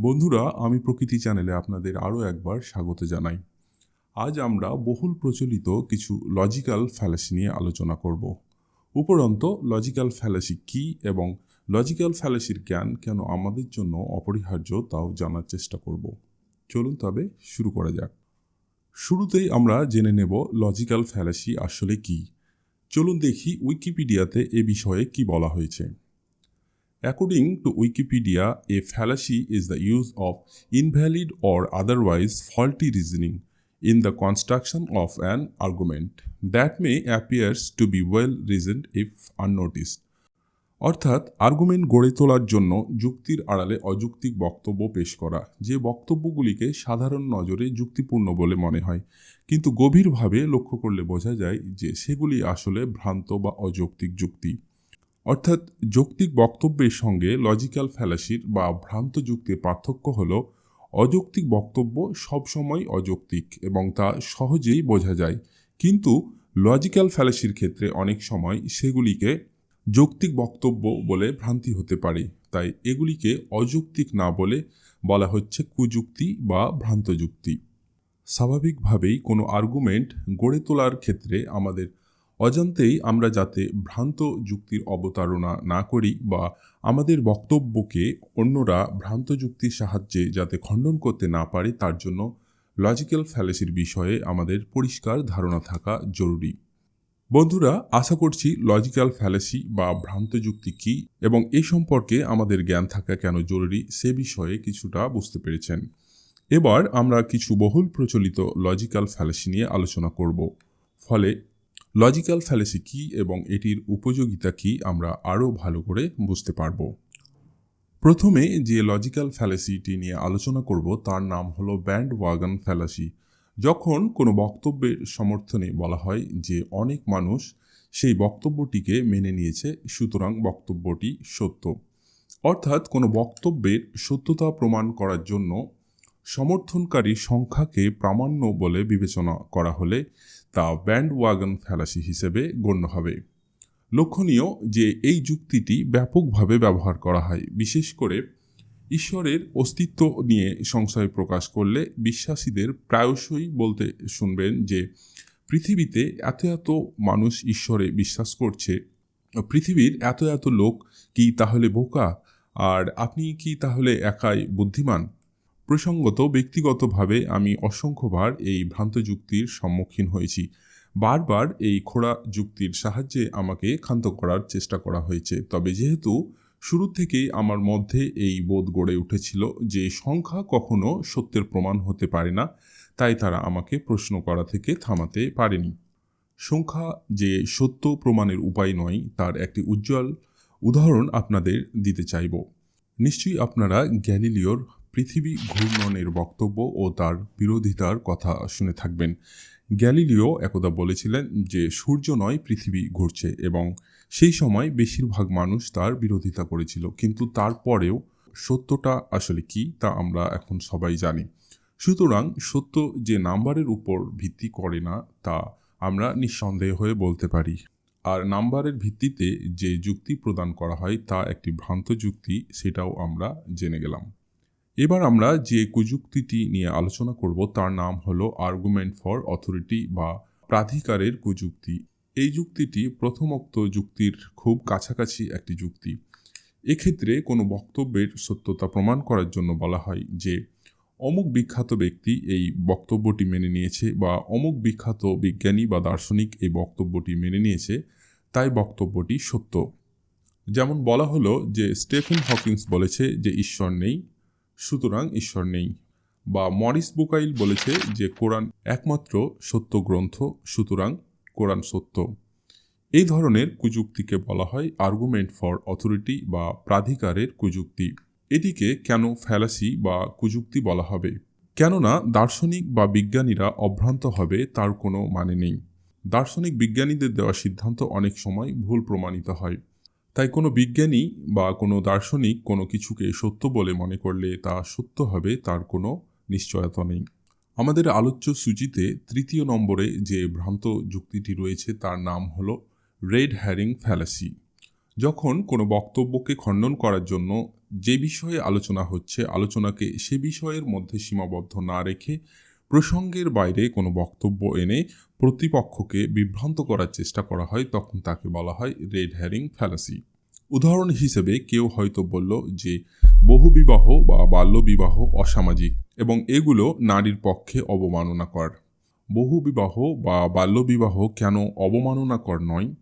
বন্ধুরা, আমি প্রকৃতি চ্যানেলে আপনাদের আরও একবার স্বাগত জানাই। আজ আমরা বহুল প্রচলিত কিছু লজিক্যাল ফ্যালাসি নিয়ে আলোচনা করব। উপরন্ত, লজিক্যাল ফ্যালাসি কী এবং লজিক্যাল ফ্যালাসির জ্ঞান কেন আমাদের জন্য অপরিহার্য তাও জানার চেষ্টা করব। চলুন তবে শুরু করা যাক। শুরুতেই আমরা জেনে নেব লজিক্যাল ফ্যালাসি আসলে কী। চলুন দেখি উইকিপিডিয়াতে এ বিষয়ে কি বলা হয়েছে। According to Wikipedia, a fallacy is the use of invalid or otherwise faulty reasoning in the construction of an argument that may appears to be well reasoned if unnoticed. অর্থাৎ argument গড়ে তোলার জন্য যুক্তির আড়ালে অযৌক্তিক বক্তব্য পেশ করা যে বক্তব্যগুলিকে সাধারণ নজরে যুক্তিপূর্ণ বলে মনে হয় কিন্তু গভীরভাবে লক্ষ্য করলে বোঝা যায় যে সেগুলি আসলে ভ্রান্ত বা অযৌক্তিক যুক্তি অর্থাৎ যৌক্তিক বক্তব্যের সঙ্গে লজিক্যাল ফ্যালাসির বা ভ্রান্ত যুক্তির পার্থক্য হল, অযৌক্তিক বক্তব্য সবসময় অযৌক্তিক এবং তা সহজেই বোঝা যায়। কিন্তু লজিক্যাল ফ্যালাসির ক্ষেত্রে অনেক সময় সেগুলিকে যৌক্তিক বক্তব্য বলে ভ্রান্তি হতে পারে। তাই এগুলিকে অযৌক্তিক না বলে বলা হচ্ছে কুযুক্তি বা ভ্রান্ত যুক্তি। স্বাভাবিকভাবেই কোনো আর্গুমেন্ট গড়ে তোলার ক্ষেত্রে আমাদের অজান্তেই আমরা যাতে ভ্রান্ত যুক্তির অবতারণা না করি বা আমাদের বক্তব্যকে অন্যরা ভ্রান্ত যুক্তির সাহায্যে যাতে খণ্ডন করতে না পারে, তার জন্য লজিক্যাল ফ্যালাসির বিষয়ে আমাদের পরিষ্কার ধারণা থাকা জরুরি। বন্ধুরা, আশা করছি লজিক্যাল ফ্যালাসি বা ভ্রান্ত যুক্তি কী এবং এই সম্পর্কে আমাদের জ্ঞান থাকা কেন জরুরি সে বিষয়ে কিছুটা বুঝতে পেরেছেন। এবার আমরা কিছু বহুল প্রচলিত লজিক্যাল ফ্যালেসি নিয়ে আলোচনা করব। ফলে লজিক্যাল ফ্যালাসি কী এবং এটির উপযোগিতা কী আমরা আরও ভালো করে বুঝতে পারব। প্রথমে যে লজিক্যাল ফ্যালাসিটি নিয়ে আলোচনা করব, তার নাম হলো ব্যান্ড ওয়াগন ফ্যালাসি যখন কোনো বক্তব্যের সমর্থনে বলা হয় যে অনেক মানুষ সেই বক্তব্যটিকে মেনে নিয়েছে, সুতরাং বক্তব্যটি সত্য। অর্থাৎ কোনো বক্তব্যের সত্যতা প্রমাণ করার জন্য সমর্থনকারী সংখ্যাকে প্রামাণ্য বলে বিবেচনা করা হলে তা ব্যান্ড ওয়াগন ফ্যালাসি হিসেবে গণ্য হবে। লক্ষণীয় যে এই যুক্তিটি ব্যাপকভাবে ব্যবহার করা হয়, বিশেষ করে ঈশ্বরের অস্তিত্ব নিয়ে সংশয় প্রকাশ করলে বিশ্বাসীদের প্রায়শই বলতে শুনবেন যে, পৃথিবীতে এত এত মানুষ ঈশ্বরে বিশ্বাস করছে, পৃথিবীর এত এত লোক কি তাহলে বোকা? আর আপনি কি তাহলে একাই বুদ্ধিমান? প্রসঙ্গত ব্যক্তিগতভাবে আমি অসংখ্যবার এই ভ্রান্ত যুক্তির সম্মুখীন হয়েছি। বারবার এই খোড়া যুক্তির সাহায্যে আমাকে ক্ষান্ত করার চেষ্টা করা হয়েছে। তবে যেহেতু শুরু থেকেই আমার মধ্যে এই বোধ গড়ে উঠেছিল যে সংখ্যা কখনো সত্যের প্রমাণ হতে পারে না, তাই তারা আমাকে প্রশ্ন করা থেকে থামাতে পারেনি। সংখ্যা যে সত্য প্রমাণের উপায় নয়, তার একটি উজ্জ্বল উদাহরণ আপনাদের দিতে চাইব। নিশ্চয়ই আপনারা গ্যালিলিওর পৃথিবী ঘূর্ণনের বক্তব্য ও তার বিরোধিতার কথা শুনে থাকবেন। গ্যালিলিও একদা বলেছিলেন যে, সূর্য নয়, পৃথিবী ঘুরছে এবং সেই সময় বেশিরভাগ মানুষ তার বিরোধিতা করেছিল। কিন্তু তারপরেও সত্যটা আসলে কি তা আমরা এখন সবাই জানি। সুতরাং সত্য যে নাম্বারের উপর ভিত্তি করে না, তা আমরা নিঃসন্দেহ হয়ে বলতে পারি। আর নাম্বারের ভিত্তিতে যে যুক্তি প্রদান করা হয়, তা একটি ভ্রান্ত যুক্তি, সেটাও আমরা জেনে গেলাম। এবার আমরা যে কুযুক্তিটি নিয়ে আলোচনা করব, তার নাম হলো আর্গুমেন্ট ফর অথরিটি বা প্রাধিকারের কুযুক্তি। এই যুক্তিটি প্রথমোক্ত যুক্তির খুব কাছাকাছি একটি যুক্তি। এক্ষেত্রে কোনো বক্তব্যের সত্যতা প্রমাণ করার জন্য বলা হয় যে, অমুক বিখ্যাত ব্যক্তি এই বক্তব্যটি মেনে নিয়েছে বা অমুক বিখ্যাত বিজ্ঞানী বা দার্শনিক এই বক্তব্যটি মেনে নিয়েছে, তাই বক্তব্যটি সত্য। যেমন বলা হলো যে, স্টেফেন হকিংস বলেছে যে, ঈশ্বর নেই সুতরাং ঈশ্বর নেই। বা মরিস বুকাইল বলেছে যে, কোরআন একমাত্র সত্য গ্রন্থ, সুতরাং কোরআন সত্য। এই ধরনের কুযুক্তিকে বলা হয় আর্গুমেন্ট ফর অথরিটি বা প্রাধিকারের কুযুক্তি। এটিকে কেন ফ্যালাসি বা কুযুক্তি বলা হবে? কেননা দার্শনিক বা বিজ্ঞানীরা অভ্রান্ত হবে, তার কোনো মানে নেই। দার্শনিক বিজ্ঞানীদের দেওয়া সিদ্ধান্ত অনেক সময় ভুল প্রমাণিত হয়। তাই কোনো বিজ্ঞানী বা কোনো দার্শনিক কোনো কিছুকে সত্য বলে মনে করলে তা সত্য হবে তার কোনো নিশ্চয়তা নেই। আমাদের আলোচ্য সূচিতে তৃতীয় নম্বরে যে ভ্রান্ত যুক্তিটি রয়েছে তার নাম হলো রেড হ্যারিং ফ্যালাসি। যখন কোনো বক্তব্যকে খণ্ডন করার জন্য যে বিষয়ে আলোচনা হচ্ছে, আলোচনাকে সে বিষয়ের মধ্যে সীমাবদ্ধ না রেখে প্রসঙ্গের বাইরে কোনো বক্তব্য এনে প্রতিপক্ষকে বিভ্রান্ত করার চেষ্টা করা হয়, তখন তাকে বলা হয় রেড হ্যারিং ফ্যালাসি উদাহরণ হিসেবে কেউ হয়তো বলল যে, বহুবিবাহ বা বাল্যবিবাহ অসামাজিক এবং এগুলো নারীর পক্ষে অবমাননাকর। বহুবিবাহ বা বাল্যবিবাহ কেন অবমাননাকর নয়?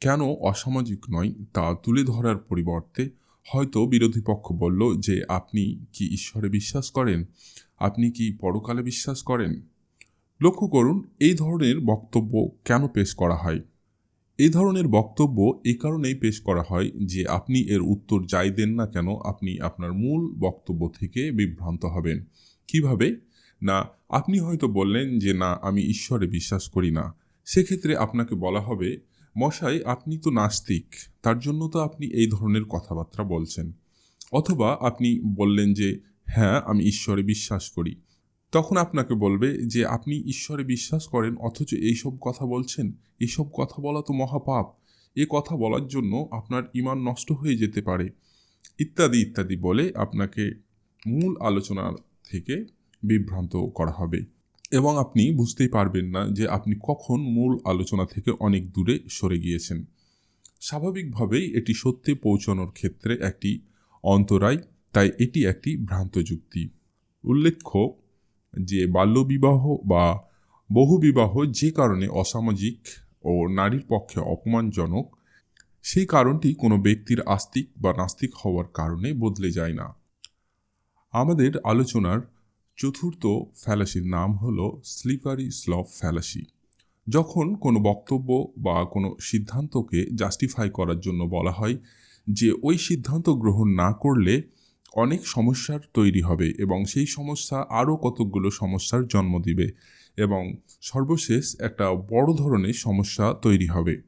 কেন অসামাজিক নয় তা তুলে ধরার পরিবর্তে হয়তো বিরোধী পক্ষ বলল যে, আপনি কি ঈশ্বরে বিশ্বাস করেন? আপনি কি পরকালে বিশ্বাস করেন? লক্ষ্য করুন, এই ধরনের বক্তব্য কেন পেশ করা হয়? এই ধরনের বক্তব্য এই কারণেই পেশ করা হয় যে আপনি এর উত্তর যাই দেন না কেন আপনি আপনার মূল বক্তব্য থেকে বিভ্রান্ত হবেন। কীভাবে? না, আপনি হয়তো বললেন যে, না, আমি ঈশ্বরে বিশ্বাস করি না। সেক্ষেত্রে আপনাকে বলা হবে, মশাই, আপনি তো নাস্তিক, তার জন্য তো আপনি এই ধরনের কথাবার্তা বলছেন। অথবা আপনি বললেন যে হ্যাঁ আমি ঈশ্বরে বিশ্বাস করি। তখন আপনাকে বলবে যে, আপনি ঈশ্বরে বিশ্বাস করেন, অথচ এইসব কথা বলছেন। এসব কথা বলা তো মহাপাপ। এ কথা বলার জন্য আপনার ইমান নষ্ট হয়ে যেতে পারে। ইত্যাদি ইত্যাদি বলে আপনাকে মূল আলোচনা থেকে বিভ্রান্ত করা হবে। এবং আপনি বুঝতেই পারবেন না যে, আপনি কখন মূল আলোচনা থেকে অনেক দূরে সরে গিয়েছেন। স্বাভাবিকভাবেই এটি সত্যে পৌঁছানোর ক্ষেত্রে একটি অন্তরায় তাই এটি একটি ভ্রান্ত যুক্তি। উল্লেখ্য যে বাল্যবিবাহ বা বহুবিবাহ যে কারণে অসামাজিক ও নারীর পক্ষে অপমানজনক, সেই কারণটি কোনো ব্যক্তির আস্তিক বা নাস্তিক হওয়ার কারণে বদলে যায় না। আমাদের আলোচনার চতুর্থ ফ্যালাসির নাম হল স্লিপারি স্লপ ফ্যালাসি। যখন কোনো বক্তব্য বা কোনো সিদ্ধান্তকে জাস্টিফাই করার জন্য বলা হয় যে ওই সিদ্ধান্ত গ্রহণ না করলে অনেক সমস্যার তৈরি হবে এবং সেই সমস্যা আরও কতকগুলো সমস্যার জন্ম দিবে এবং সর্বশেষ একটা বড় ধরনের সমস্যা তৈরি হবে।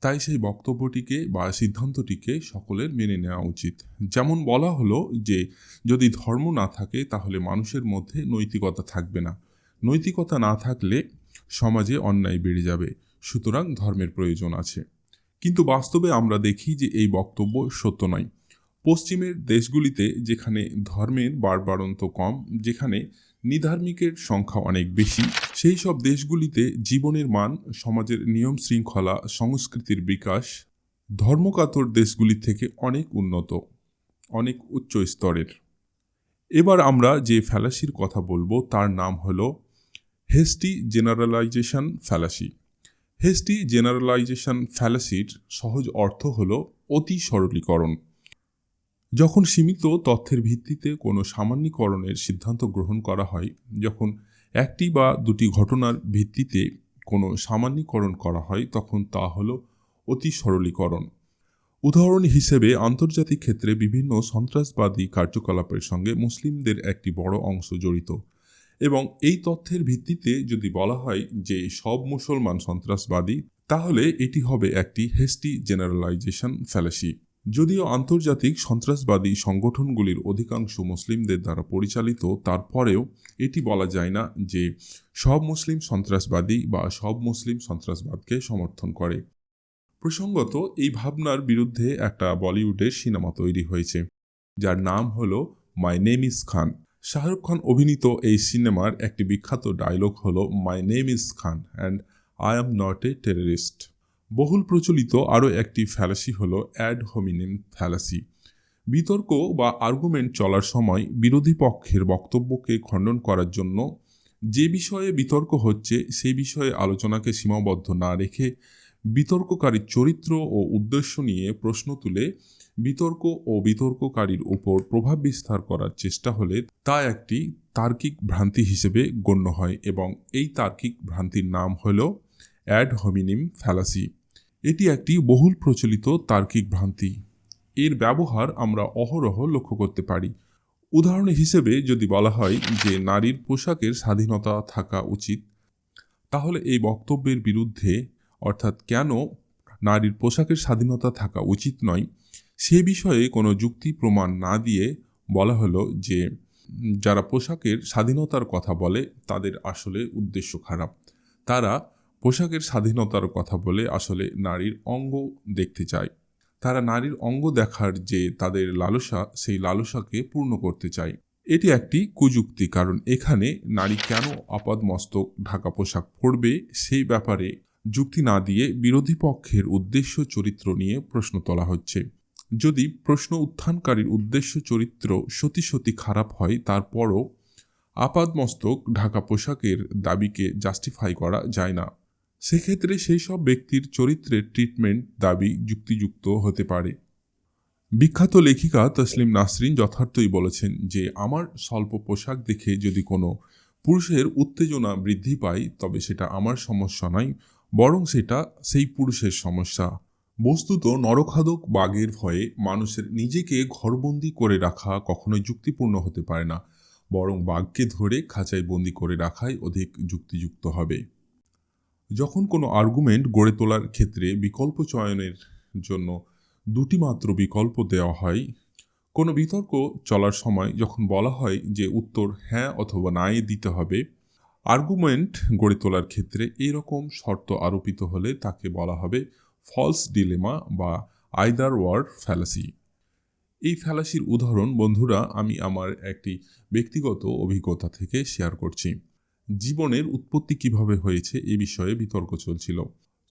তাই সেই বক্তব্যটিকে বা সিদ্ধান্তটিকে সকলের মেনে নেওয়া উচিত। যেমন বলা হলো যে, যদি ধর্ম না থাকে তাহলে মানুষের মধ্যে নৈতিকতা থাকবে না। নৈতিকতা না থাকলে সমাজে অন্যায় বেড়ে যাবে। সুতরাং ধর্মের প্রয়োজন আছে। কিন্তু বাস্তবে আমরা দেখি যে এই বক্তব্য সত্য নয়। পশ্চিমের দেশগুলিতে যেখানে ধর্মের বাড়বাড়ন্ত কম, যেখানে নিধার্মিকের সংখ্যা অনেক বেশি, সেই সব দেশগুলিতে জীবনের মান, সমাজের নিয়ম শৃঙ্খলা, সংস্কৃতির বিকাশ ধর্মকাতর দেশগুলি থেকে অনেক উন্নত, অনেক উচ্চ স্তরের। এবার আমরা যে ফ্যালাসির কথা বলব, তার নাম হলো hasty generalisation fallacy. Hasty generalisation ফ্যালাসির সহজ অর্থ হলো অতি সরলীকরণ। যখন সীমিত তথ্যের ভিত্তিতে কোনো সামান্যীকরণের সিদ্ধান্ত গ্রহণ করা হয়, যখন একটি বা দুটি ঘটনার ভিত্তিতে কোনো সামান্যীকরণ করা হয়, তখন তা হলো অতি সরলীকরণ। উদাহরণ হিসেবে, আন্তর্জাতিক ক্ষেত্রে বিভিন্ন সন্ত্রাসবাদী কার্যকলাপের সঙ্গে মুসলিমদের একটি বড় অংশ জড়িত এবং এই তথ্যের ভিত্তিতে যদি বলা হয় যে সব মুসলমান সন্ত্রাসবাদী, তাহলে এটি হবে একটি হেস্টি জেনারেলাইজেশন ফ্যালাসি যদিও আন্তর্জাতিক সন্ত্রাসবাদী সংগঠনগুলির অধিকাংশ মুসলিমদের দ্বারা পরিচালিত, তারপরেও এটি বলা যায় না যে সব মুসলিম সন্ত্রাসবাদী বা সব মুসলিম সন্ত্রাসবাদকে সমর্থন করে। প্রসঙ্গত, এই ভাবনার বিরুদ্ধে একটা বলিউডের সিনেমা তৈরি হয়েছে, যার নাম হল my name is Khan. Shahrukh Khan অভিনীত এই সিনেমার একটি বিখ্যাত ডায়লগ হল, my name is Khan and I am not a terrorist. বহুল প্রচলিত আরও একটি ফ্যালাসি হল অ্যাড হোমিনিম ফ্যালাসি। বিতর্ক বা আর্গুমেন্ট চলার সময় বিরোধী পক্ষের বক্তব্যকে খণ্ডন করার জন্য যে বিষয়ে বিতর্ক হচ্ছে সেই বিষয়ে আলোচনাকে সীমাবদ্ধ না রেখে বিতর্ককারীর চরিত্র ও উদ্দেশ্য নিয়ে প্রশ্ন তুলে বিতর্ক ও বিতর্ককারীর উপর প্রভাব বিস্তার করার চেষ্টা হলে তা একটি তার্কিক ভ্রান্তি হিসেবে গণ্য হয় এবং এই তার্কিক ভ্রান্তির নাম হল অ্যাড হোমিনিম ফ্যালাসি। এটি একটি বহুল প্রচলিত তার্কিক ভ্রান্তি। এর ব্যবহার আমরা অহরহ লক্ষ্য করতে পারি। উদাহরণ হিসেবে যদি বলা হয় যে নারীর পোশাকের স্বাধীনতা থাকা উচিত, তাহলে এই বক্তব্যের বিরুদ্ধে, অর্থাৎ কেন নারীর পোশাকের স্বাধীনতা থাকা উচিত নয়, সে বিষয়ে কোনো যুক্তি প্রমাণ না দিয়ে বলা হলো যে যারা পোশাকের স্বাধীনতার কথা বলে, তাদের আসলে উদ্দেশ্য খারাপ। তারা পোশাকের স্বাধীনতার কথা বলে আসলে নারীর অঙ্গ দেখতে চায়। তারা নারীর অঙ্গ দেখার যে তাদের লালসা, সেই লালসাকে পূর্ণ করতে চায়। এটি একটি কুযুক্তি, কারণ এখানে নারী কেন আপাদমস্তক, ঢাকা পোশাক পরবে, সেই ব্যাপারে যুক্তি না দিয়ে বিরোধী পক্ষের উদ্দেশ্য চরিত্র নিয়ে প্রশ্ন তোলা হচ্ছে। যদি প্রশ্ন উত্থানকারীর উদ্দেশ্য চরিত্র সতী সতী খারাপ হয়, তারপরও আপাদমস্তক, ঢাকা পোশাকের দাবিকে জাস্টিফাই করা যায় না। সেক্ষেত্রে সেই সব ব্যক্তির চরিত্রের ট্রিটমেন্ট দাবি যুক্তিযুক্ত হতে পারে। বিখ্যাত লেখিকা তসলিম নাসরিন যথার্থই বলেছেন যে, আমার স্বল্প পোশাক দেখে যদি কোনো পুরুষের উত্তেজনা বৃদ্ধি পায়, তবে সেটা আমার সমস্যা নয়, বরং সেটা সেই পুরুষের সমস্যা। বস্তুত নরখাদক বাঘের ভয়ে মানুষের নিজেকে ঘরবন্দি করে রাখা কখনোই যুক্তিপূর্ণ হতে পারে না, বরং বাঘকে ধরে খাঁচায় বন্দি করে রাখাই অধিক যুক্তিযুক্ত হবে। যখন কোনো আর্গুমেন্ট গড়ে তোলার ক্ষেত্রে বিকল্প চয়নের জন্য দুটি মাত্র বিকল্প দেওয়া হয়, কোনো বিতর্ক চলার সময় যখন বলা হয় যে উত্তর হ্যাঁ অথবা নাই দিতে হবে আর্গুমেন্ট গড়ে তোলার ক্ষেত্রে এরকম শর্ত আরোপিত হলে তাকে বলা হবে ফলস ডিলেমা বা আইদার ওয়ার ফ্যালাসি এই ফ্যালাসির উদাহরণ বন্ধুরা আমি আমার একটি ব্যক্তিগত অভিজ্ঞতা থেকে শেয়ার করছি। জীবনের উৎপত্তি কীভাবে হয়েছে এ বিষয়ে বিতর্ক চলছিল।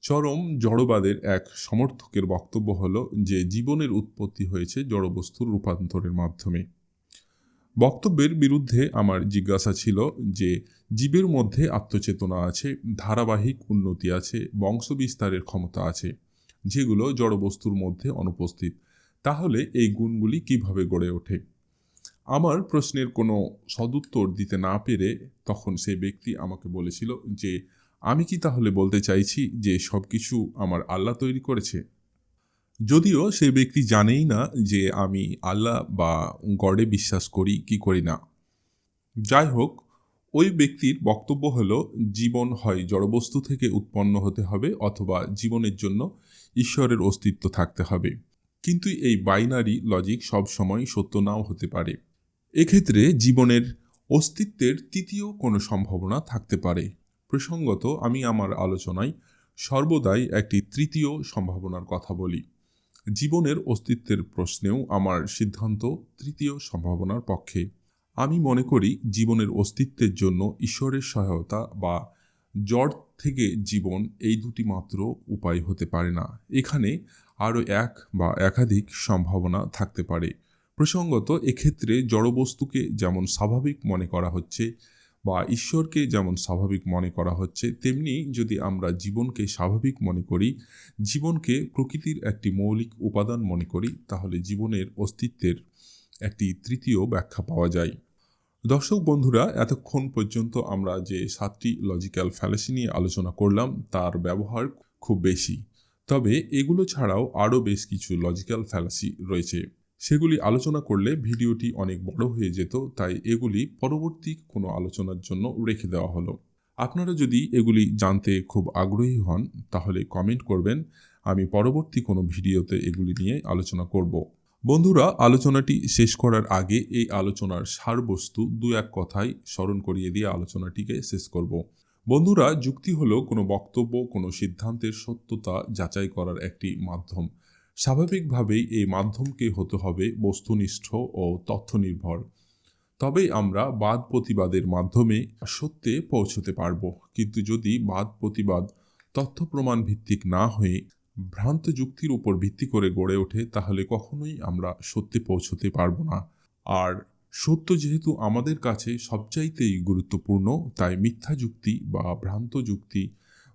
চরম জড়বাদের এক সমর্থকের বক্তব্য হল যে, জীবনের উৎপত্তি হয়েছে জড়বস্তুর রূপান্তরের মাধ্যমে। বক্তব্যের বিরুদ্ধে আমার জিজ্ঞাসা ছিল যে, জীবের মধ্যে আত্মচেতনা আছে, ধারাবাহিক উন্নতি আছে, বংশবিস্তারের ক্ষমতা আছে, যেগুলো জড়বস্তুর মধ্যে অনুপস্থিত। তাহলে এই গুণগুলি কীভাবে গড়ে ওঠে? আমার প্রশ্নের কোনো সদুত্তর দিতে না পেরে তখন সেই ব্যক্তি আমাকে বলেছিল যে, আমি কি তাহলে বলতে চাইছি যে, সব কিছু আমার আল্লাহ তৈরি করেছে? যদিও সেই ব্যক্তি জানেই না যে, আমি আল্লাহ বা গডে বিশ্বাস করি কি করি না। যাই হোক, ওই ব্যক্তির বক্তব্য হলো, জীবন হয় জড়বস্তু থেকে উৎপন্ন হতে হবে অথবা জীবনের জন্য ঈশ্বরের অস্তিত্ব থাকতে হবে। কিন্তু এই বাইনারি লজিক সবসময় সত্য নাও হতে পারে। এক্ষেত্রে জীবনের অস্তিত্বের তৃতীয় কোনো সম্ভাবনা থাকতে পারে। প্রসঙ্গত আমি আমার আলোচনায় সর্বদাই একটি তৃতীয় সম্ভাবনার কথা বলি। জীবনের অস্তিত্বের প্রশ্নেও আমার সিদ্ধান্ত তৃতীয় সম্ভাবনার পক্ষে। আমি মনে করি জীবনের অস্তিত্বের জন্য ঈশ্বরের সহায়তা বা জড় থেকে জীবন এই দুটি মাত্র উপায় হতে পারে না। এখানে আরও এক বা একাধিক সম্ভাবনা থাকতে পারে। প্রসঙ্গত, এক্ষেত্রে জড়বস্তুকে যেমন স্বাভাবিক মনে করা হচ্ছে বা ঈশ্বরকে যেমন স্বাভাবিক মনে করা হচ্ছে, তেমনি যদি আমরা জীবনকে স্বাভাবিক মনে করি, জীবনকে প্রকৃতির একটি মৌলিক উপাদান মনে করি, তাহলে জীবনের অস্তিত্বের একটি তৃতীয় ব্যাখ্যা পাওয়া যায়। দর্শক বন্ধুরা, এতক্ষণ পর্যন্ত আমরা যে সাতটি লজিক্যাল ফ্যালাসি নিয়ে আলোচনা করলাম, তার ব্যবহার খুব বেশি। তবে এগুলো ছাড়াও আরও বেশ কিছু লজিক্যাল ফ্যালাসি রয়েছে। সেগুলি আলোচনা করলে ভিডিওটি অনেক বড় হয়ে যেত, তাই এগুলি পরবর্তী কোনো আলোচনার জন্য রেখে দেওয়া হলো। আপনারা যদি এগুলি জানতে খুব আগ্রহী হন, তাহলে কমেন্ট করবেন, আমি পরবর্তী কোনো ভিডিওতে এগুলি নিয়ে আলোচনা করব। বন্ধুরা, আলোচনাটি শেষ করার আগে এই আলোচনার সারবস্তু দু এক কথায় স্মরণ করিয়ে দিয়ে আলোচনাটিকে শেষ করব। বন্ধুরা, যুক্তি হলো কোনো বক্তব্য, কোনো সিদ্ধান্তের সত্যতা যাচাই করার একটি মাধ্যম। স্বাভাবিকভাবেই এই মাধ্যমকে হতে হবে বস্তুনিষ্ঠ ও তথ্যনির্ভর। তবেই আমরা বাদ প্রতিবাদের মাধ্যমে সত্যে পৌঁছতে পারব। কিন্তু যদি বাদ প্রতিবাদ তথ্য প্রমাণ ভিত্তিক না হয়ে ভ্রান্ত যুক্তির উপর ভিত্তি করে গড়ে ওঠে, তাহলে কখনোই আমরা সত্যে পৌঁছতে পারব না। আর সত্য যেহেতু আমাদের কাছে সবচাইতেই গুরুত্বপূর্ণ, তাই মিথ্যা যুক্তি বা ভ্রান্ত যুক্তি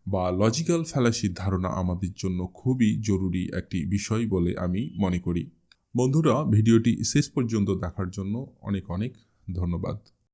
বা লজিক্যাল ফ্যালাসির ধারণা আমাদের জন্য খুবই জরুরি একটি বিষয় বলে আমি মনে করি। বন্ধুরা, ভিডিওটি শেষ পর্যন্ত দেখার জন্য অনেক অনেক ধন্যবাদ।